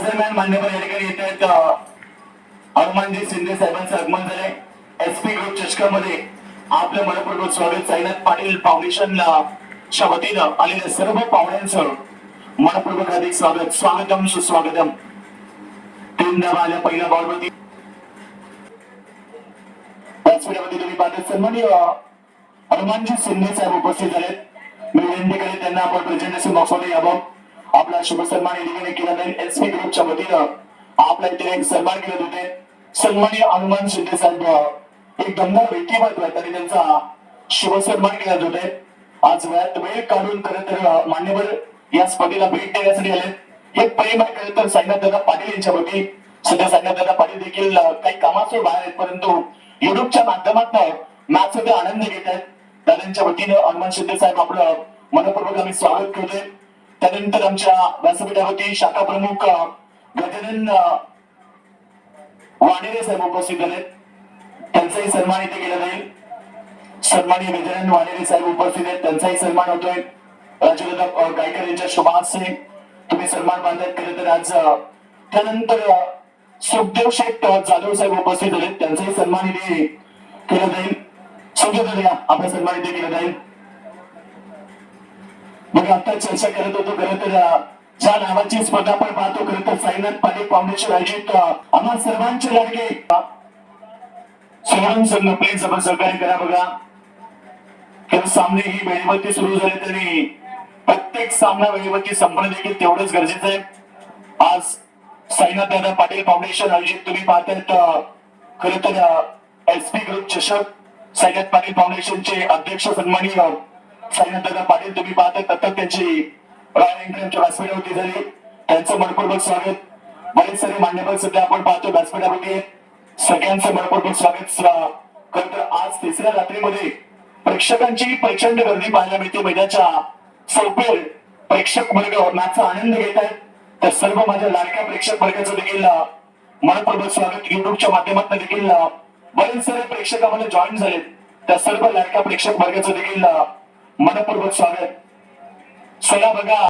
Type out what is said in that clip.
त्याच दरम्यान मान्यवर या ठिकाणी येत आहेत अ, हनुमानजी शिंदे साहेबांचं आगमन झालंय. एस पी ग्रुप चषकामध्ये आपलं मनपूर्वक स्वागत. साईनाथ पाटील फाउंडेशनला च्या वतीनं आलेल्या सर्व पाहुण्यांचं मनपूर्वक अधिक स्वागत. स्वागतम सुस्वागतम. तीन धावा आल्या पहिल्या बॉलवरती व्यासपीठावरती तुम्ही पाहता सन्मानी हनुमानजी शिंदे साहेब उपस्थित झालेत. मी विनंती करेन त्यांना आपण प्रचंड असे बॉक्समध्ये यावं आपला शुभ सन्मान या ठिकाणी केला जाईल. एस पी ग्रुपच्या वतीनं आपला इथे एक सन्मान करत होते सन्माननीय हनुमान शिंदे साहेब एक दमदार व्यक्तिमत्व आहे आणि त्यांचा शुभ सन्मान केला जात होते आज वेळात वेळ काढून खरं तर मान्यवर या स्पर्धेला भेट देण्यासाठी आले हे प्रेम आहे खरं तर साईनाथ दादा पाटील यांच्या वती. सध्या साईनाथ दादा पाटील देखील काही कामाचं बाहेर आहेत परंतु युट्यूबच्या माध्यमातून मॅच मध्ये आनंद घेत आहेत. दादांच्या वतीनं हनुमान शिंदे साहेब आपलं मनपूर्वक आम्ही स्वागत करतोय. त्यानंतर आमच्या व्यासपीठावरती शाखा प्रमुख गजानन वाणेरे साहेब उपस्थित झाले. त्यांचाही सन्मान इथे केला जाईल. सन्मानी गजानन वाणेरे साहेब उपस्थित आहेत. त्यांचाही सन्मान होतोय. राजदादा गायकर यांच्या शुभाहस्ते तुम्ही सन्मान बांधत केले तर आज त्यानंतर सुखदेव शेठ जाधव साहेब उपस्थित झाले. त्यांचाही सन्मान इथे केला जाईल. सुखदेव या आपला सन्मान इथे केला जाईल. मग आता चर्चा करत होतो खरं तर ज्या नावाची स्पर्धा आपण पाहतो खरं तर साईनाथ पाटील फाउंडेशन आयोजित आम्हा सर्वांचे लाडके. सोडून संघ प्लीज आपण सहकार्य करा बघा. तर सामने ही वेळेवरती सुरू झाले तरी प्रत्येक सामना वेळेवरती संपणं देखील तेवढंच गरजेचं आहे. आज साईनाथ दादा पाटील फाउंडेशन आयोजित तुम्ही पाहतायत अं, खरं तर एस पी ग्रुप चषक साईनाथ पाटील फाउंडेशनचे अध्यक्ष सन्माननीय साईनाथ पाटील तुम्ही पाहता तत्त त्यांची रॉयल एंट्री व्यासपीठावरती झाली. त्यांचं मनपूर्वक स्वागत. बरेच सारे मान्यवर सध्या आपण पाहतो व्यासपीठावरती. सगळ्यांचं मनपूर्वक स्वागत. करत आज तिसऱ्या रात्रीमध्ये प्रेक्षकांची प्रचंड गर्दी पाहायला मिळते. मैदानाच्या चौपेर प्रेक्षक वर्ग मॅचचा आनंद घेत आहेत. तर सर्व माझ्या लाडक्या प्रेक्षक वर्गाचं देखील मनपूर्वक स्वागत. युट्यूबच्या माध्यमातून देखील बरेच सारे प्रेक्षक आम्हाला जॉईन झालेत. त्या सर्व लाडक्या प्रेक्षक वर्गाचं देखील मनपूर्वक स्वागत चला बघा